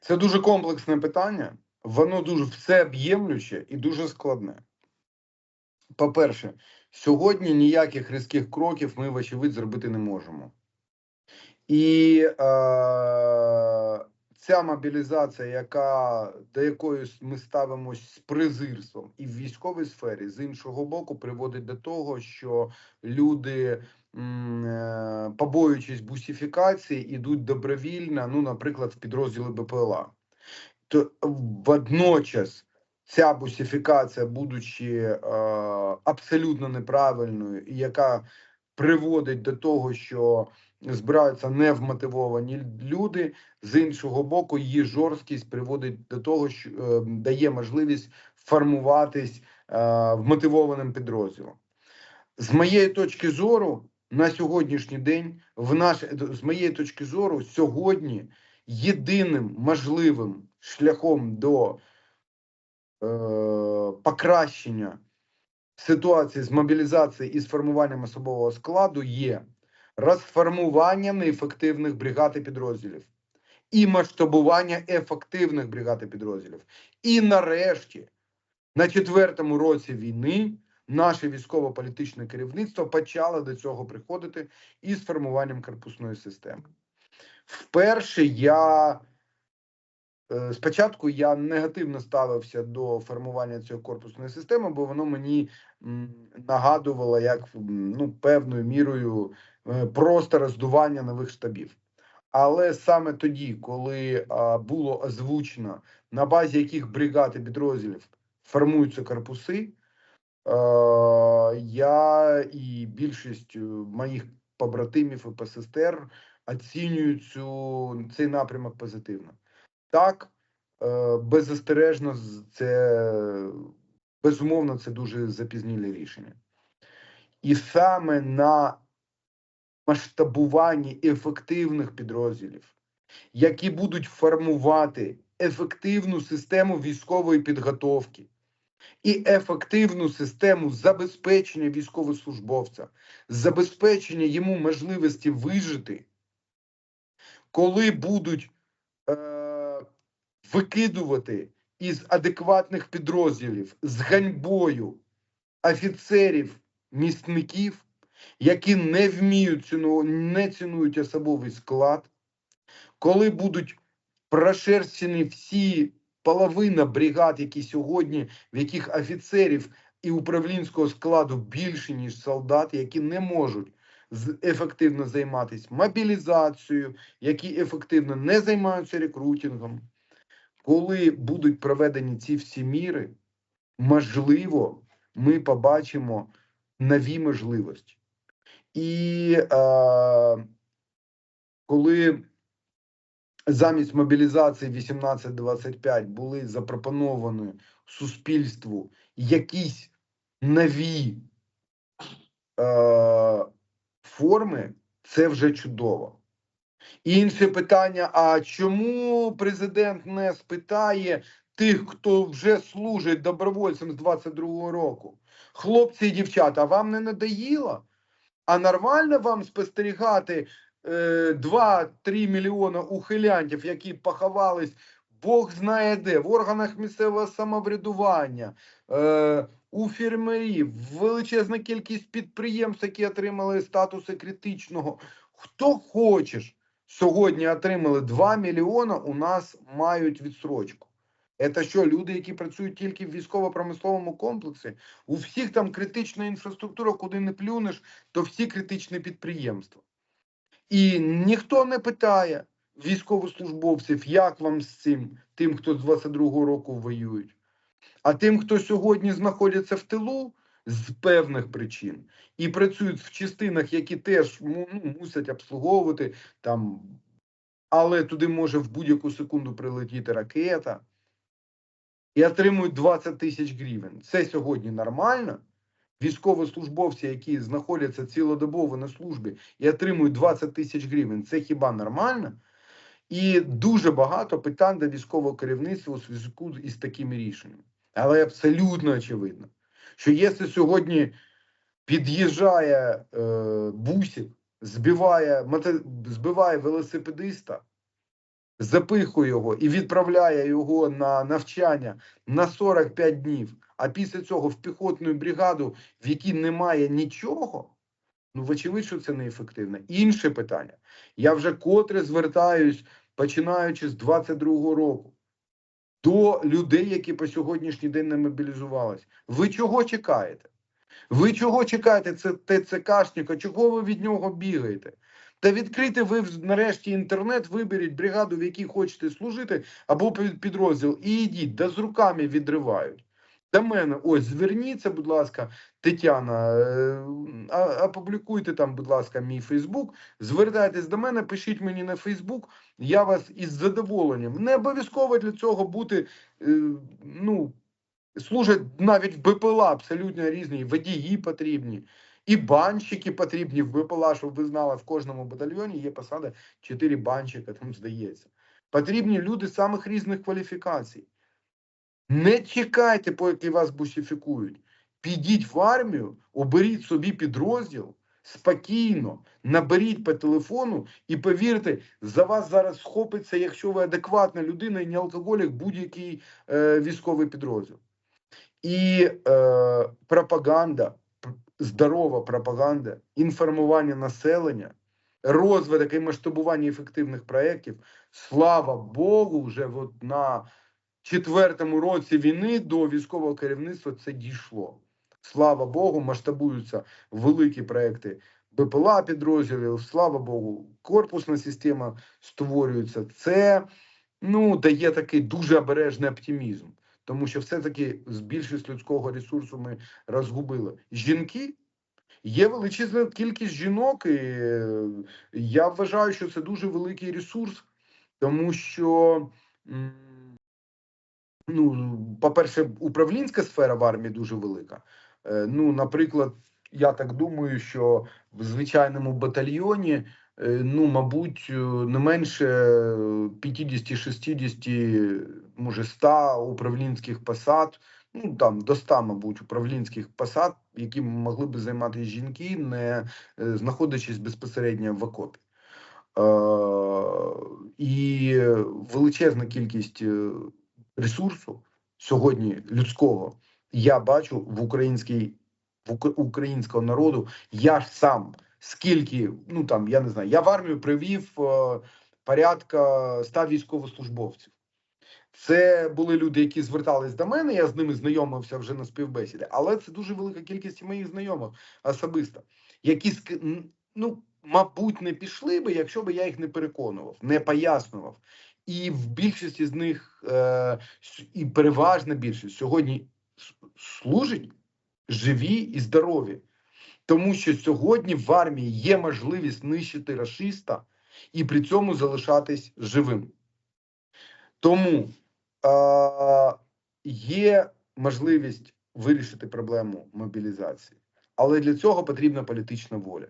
Це дуже комплексне питання, воно дуже всеоб'ємлюче і дуже складне. По-перше, сьогодні ніяких різких кроків ми, вочевидь, зробити не можемо. І е, ця мобілізація, яка, до якої ми ставимось з презирством і в військовій сфері, з іншого боку, приводить до того, що люди, побоюючись бусифікації, ідуть добровільно, ну, наприклад, в підрозділи БПЛА. То водночас ця бусифікація, будучи е, абсолютно неправильною, і яка приводить до того, що збираються невмотивовані люди. З іншого боку, її жорсткість приводить до того, що е, дає можливість формуватись е, вмотивованим підрозділом. З моєї точки зору, на сьогоднішній день, в наш, з моєї точки зору, сьогодні єдиним можливим шляхом до е, покращення ситуації з мобілізацією і з формуванням особового складу є розформування неефективних бригад і підрозділів і масштабування ефективних бригад і підрозділів. І нарешті, на четвертому році війни, наше військово-політичне керівництво почало до цього приходити із формуванням корпусної системи. Вперше я е, спочатку я негативно ставився до формування цієї корпусної системи, бо воно мені нагадувало як ну, певною мірою е, просто роздування нових штабів. Але саме тоді, коли а, було озвучено, на базі яких бригад і підрозділів формуються корпуси, я і більшість е, моїх побратимів і посестер оцінюють цю, цей напрямок позитивно. Так, е, беззастережно, це безумовно, це дуже запізнілі рішення. І саме на масштабуванні ефективних підрозділів, які будуть формувати ефективну систему військової підготовки і ефективну систему забезпечення військовослужбовця, забезпечення йому можливості вижити, коли будуть е, викидувати із адекватних підрозділів з ганьбою офіцерів, місників, які не вміють ціну, не цінують особовий склад, коли будуть прошерстені всі половина бригад, які сьогодні, в яких офіцерів і управлінського складу більше, ніж солдат, які не можуть ефективно займатися мобілізацією, які ефективно не займаються рекрутингом. Коли будуть проведені ці всі міри, можливо, ми побачимо нові можливості. І е, коли замість мобілізації 18-25 були запропоновані суспільству якісь нові е, форми, це вже чудово. Інше питання: а чому президент не спитає тих, хто вже служить добровольцем з 22-го року? Хлопці і дівчата, вам не надоїло? А нормально вам спостерігати 2-3 мільйона ухилянтів, які поховались Бог знає де, в органах місцевого самоврядування, е, у фермерів, величезна кількість підприємств, які отримали статуси критичного. Хто хочеш, сьогодні отримали 2 мільйона, у нас мають відсрочку. Це що, люди, які працюють тільки в військово-промисловому комплексі? У всіх там критична інфраструктура, куди не плюнеш, то всі критичні підприємства. І ніхто не питає військовослужбовців, як вам з цим, тим, хто з 22-го року воюють. А тим, хто сьогодні знаходиться в тилу з певних причин і працюють в частинах, які теж ну, мусять обслуговувати там, але туди може в будь-яку секунду прилетіти ракета і отримують 20 тисяч гривень. Це сьогодні нормально. Військовослужбовці, які знаходяться цілодобово на службі і отримують 20 тисяч гривень, це хіба нормально? І дуже багато питань до військового керівництва у зв'язку із такими рішеннями. Але абсолютно очевидно, що якщо сьогодні під'їжджає е, бусик, збиває, збиває велосипедиста, запихує його і відправляє його на навчання на 45 днів, а після цього в піхотну бригаду, в якій немає нічого, ну вочевидь, що це неефективно. Інше питання. Я вже котре звертаюсь, починаючи з 22-го року, до людей, які по сьогоднішній день не мобілізувались. Ви чого чекаєте? Ви чого чекаєте? Це ТЦКшника, чого ви від нього бігаєте? Та відкрийте ви нарешті інтернет, виберіть бригаду, в якій хочете служити, або під- підрозділ, і йдіть, да з руками відривають. До мене, ось, зверніться, будь ласка, Тетяна, е, опублікуйте там, будь ласка, мій Фейсбук, звертайтесь до мене, пишіть мені на Фейсбук, я вас із задоволенням. Не обов'язково для цього бути, е, ну, служать навіть БПЛА абсолютно різні, водії потрібні. І банщики потрібні в щоб ви знали, в кожному батальйоні є посада 4 банщика, там здається. Потрібні люди самих різних кваліфікацій. Не чекайте, поки вас бусифікують. Підіть в армію, оберіть собі підрозділ спокійно, наберіть по телефону і повірте, за вас зараз схопиться, якщо ви адекватна людина і не алкоголік, будь-який е, військовий підрозділ. І е, пропаганда, здорова пропаганда, інформування населення, розвиток і масштабування ефективних проєктів. Слава Богу, вже от на четвертому році війни до військового керівництва це дійшло. Слава Богу, масштабуються великі проекти БПЛА підрозділів. Слава Богу, корпусна система створюється. Це ну дає такий дуже обережний оптимізм, тому що все-таки з більшість людського ресурсу ми розгубили. Жінки є величезна кількість жінок, і е, я вважаю, що це дуже великий ресурс, тому що. Ну, по-перше, управлінська сфера в армії дуже велика. Е, Ну, наприклад, я так думаю, що в звичайному батальйоні, е, ну, мабуть, не менше 50-60, може 100 управлінських посад, ну там до 100, мабуть, управлінських посад, які могли би займати жінки, не е, знаходячись безпосередньо в окопі. Е, І величезна кількість е, ресурсу сьогодні людського я бачу в українській в українського народу. Я ж сам скільки, ну там я не знаю, я в армію привів е, порядка 100 військовослужбовців. Це були люди, які звертались до мене. Я з ними знайомився вже на співбесіді, але це дуже велика кількість моїх знайомих особисто, які ну, мабуть, не пішли би, якщо би я їх не переконував, не пояснював. І в більшості з них, е, і переважна більшість сьогодні с- служить живі і здорові. Тому що сьогодні в армії є можливість нищити расиста і при цьому залишатись живим. Тому є можливість вирішити проблему мобілізації, але для цього потрібна політична воля.